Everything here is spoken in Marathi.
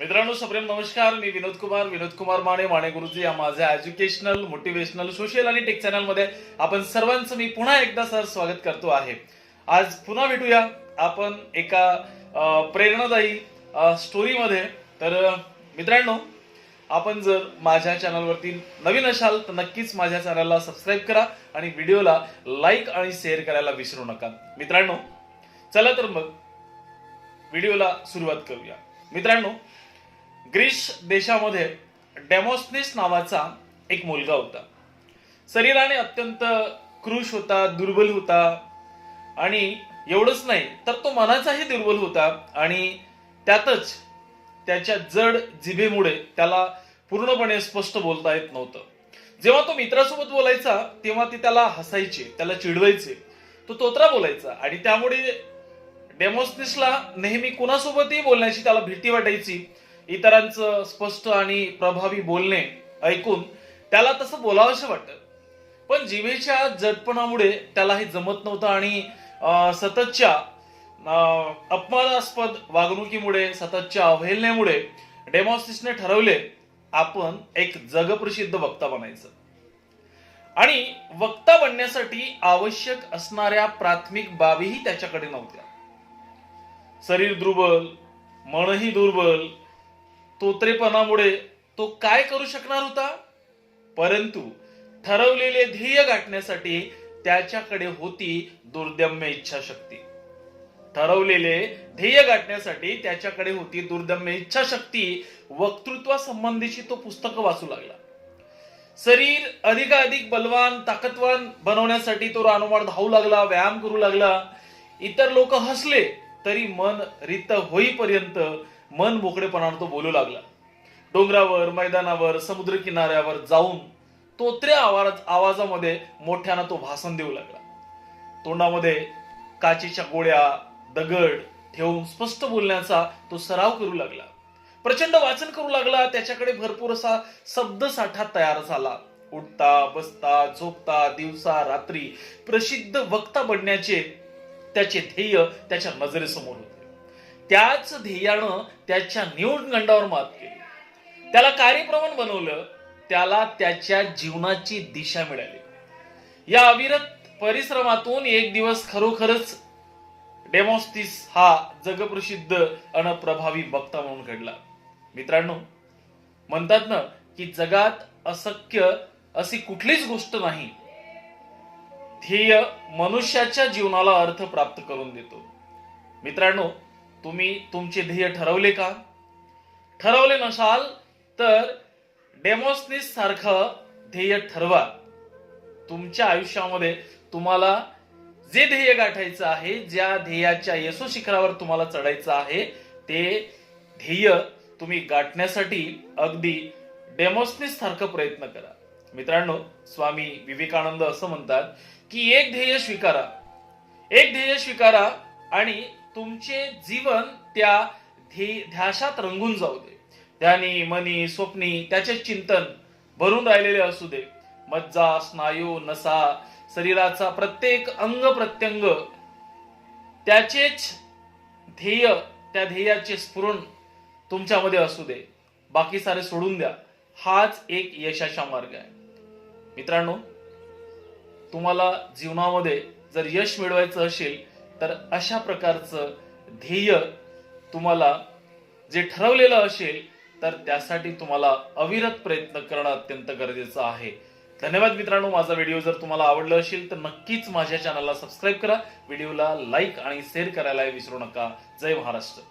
मित्रांनो सप्रेम नमस्कार. मी विनोद कुमार. विनोद कुमार माने माने गुरुजी या माझ्या एज्युकेशनल मोटिवेशनल सोशल आणि टेक चॅनलमध्ये आपण सर्वांचं मी पुन्हा एकदा सर स्वागत करतो आहे. आज पुन्हा भेटूया. आपण एका प्रेरणादायी प्रेरणादायी स्टोरीमध्ये तर मित्रांनो आपण जर माझ्या चॅनलवरती नवीन असाल तर नक्कीच माझ्या चॅनलला सबस्क्राईब करा आणि व्हिडिओला लाईक आणि शेअर करायला विसरू नका. मित्रांनो चला तर मग व्हिडिओला सुरुवात करूया. मित्रांनो ग्रीस देशामध्ये डेमोस्निस नावाचा एक मुलगा होता. शरीराने अत्यंत क्रुश होता दुर्बल होता आणि एवढंच नाही तर तो मनाचाही दुर्बल होता आणि त्यातच त्याच्या जड जिभेमुळे त्याला पूर्णपणे स्पष्ट बोलता येत नव्हतं. जेव्हा तो मित्रासोबत बोलायचा तेव्हा ते त्याला हसायचे त्याला चिडवायचे तो तोत्रा बोलायचा आणि त्यामुळे डेमोस्निसला नेहमी कुणासोबतही बोलण्याची त्याला भीती वाटायची. इतरांचं स्पष्ट आणि प्रभावी बोलणे ऐकून त्याला तसं बोलावंसं वाटत. पण जिवेच्या जडपणामुळे त्याला हे जमत नव्हतं आणि अं, सततच्या अं, अपमानास्पद वागणुकीमुळे सततच्या अवहेलनेमुळे डेमॉस्टिसने ठरवले आपण एक जगप्रसिद्ध वक्ता बनायचं. आणि वक्ता बनण्यासाठी आवश्यक असणाऱ्या प्राथमिक बाबीही त्याच्याकडे नव्हत्या. शरीर दुर्बल मनही दुर्बल तोत्रेपणामुळे तो काय करू शकणार होता? परंतु ठरवलेले ध्येय गाठण्यासाठी त्याच्याकडे होती दुर्दम्य इच्छाशक्ती. ठरवलेले ध्येय गाठण्यासाठी त्याच्याकडे होती दुर्दम्य इच्छाशक्ती. वक्तृत्वासंबंधीची तो पुस्तक वाचू लागला. शरीर अधिकाधिक बलवान ताकदवान बनवण्यासाठी तो रानोमाळ धावू लागला व्यायाम करू लागला. इतर लोक हसले तरी मन रित होईपर्यंत मन मोकळेपणानं तो बोलू लागला. डोंगरावर मैदानावर समुद्र किनाऱ्यावर जाऊन तोत्र्या आवाज आवाजामध्ये मोठ्यानं तो भाषण देऊ लागला. तोंडामध्ये काचेच्या गोळ्या दगड ठेवून स्पष्ट बोलण्याचा तो सराव करू लागला. प्रचंड वाचन करू लागला. त्याच्याकडे भरपूर असा शब्दसाठा तयार झाला. उठता बसता झोपता दिवसा रात्री प्रसिद्ध वक्ता बनण्याचे त्याचे ध्येय त्याच्या नजरेसमोर होते. त्याच ध्येयानं त्याच्या न्यूनगंडावर मात केली. त्याला कार्यप्रमाण बनवलं त्याला त्याच्या जीवनाची दिशा मिळाली. या अविरत परिश्रमातून एक दिवस खरोखरच डेमॉस्टिस हा जगप्रसिद्ध अन प्रभावी वक्ता म्हणून घडला. मित्रांनो म्हणतात ना की जगात अशक्य अशी कुठलीच गोष्ट नाही. ध्येय मनुष्याच्या जीवनाला अर्थ प्राप्त करून देतो. मित्रांनो तुम्ही तुमचे ध्येय ठरवले का? ठरवले नसाल तर डेमोस्निस सारखं ध्येय ठरवा. तुमच्या आयुष्यामध्ये तुम्हाला जे ध्येय गाठायचं आहे ज्या ध्येयाच्या यशो शिखरावर तुम्हाला चढायचं आहे ते ध्येय तुम्ही गाठण्यासाठी अगदी डेमोस्निस सारखं प्रयत्न करा. मित्रांनो स्वामी विवेकानंद असं म्हणतात की एक ध्येय स्वीकारा. एक ध्येय स्वीकारा आणि तुमचे जीवन त्या ध्यासात रंगून जाऊ दे. ध्यानी मनी स्वप्नी त्याचे चिंतन भरून राहिलेले असू दे. मज्जा स्नायू नसा शरीराचा प्रत्येक अंग प्रत्यंग त्याचेच ध्येय त्या ध्येयाचे स्फुरण तुमच्यामध्ये असू दे. बाकी सारे सोडून द्या. हाच एक यशाचा मार्ग आहे. मित्रांनो तुम्हाला जीवनामध्ये जर यश मिळवायचं असेल तर अशा प्रकारचं ध्येय तुम्हाला जे ठरवलेलं असेल तर त्यासाठी तुम्हाला अविरत प्रयत्न करणं अत्यंत गरजेचं आहे. धन्यवाद मित्रांनो माझा व्हिडिओ जर तुम्हाला आवडला असेल तर नक्कीच माझ्या चॅनलला सबस्क्राईब करा. व्हिडिओला लाईक आणि शेअर करायला विसरू नका. जय महाराष्ट्र.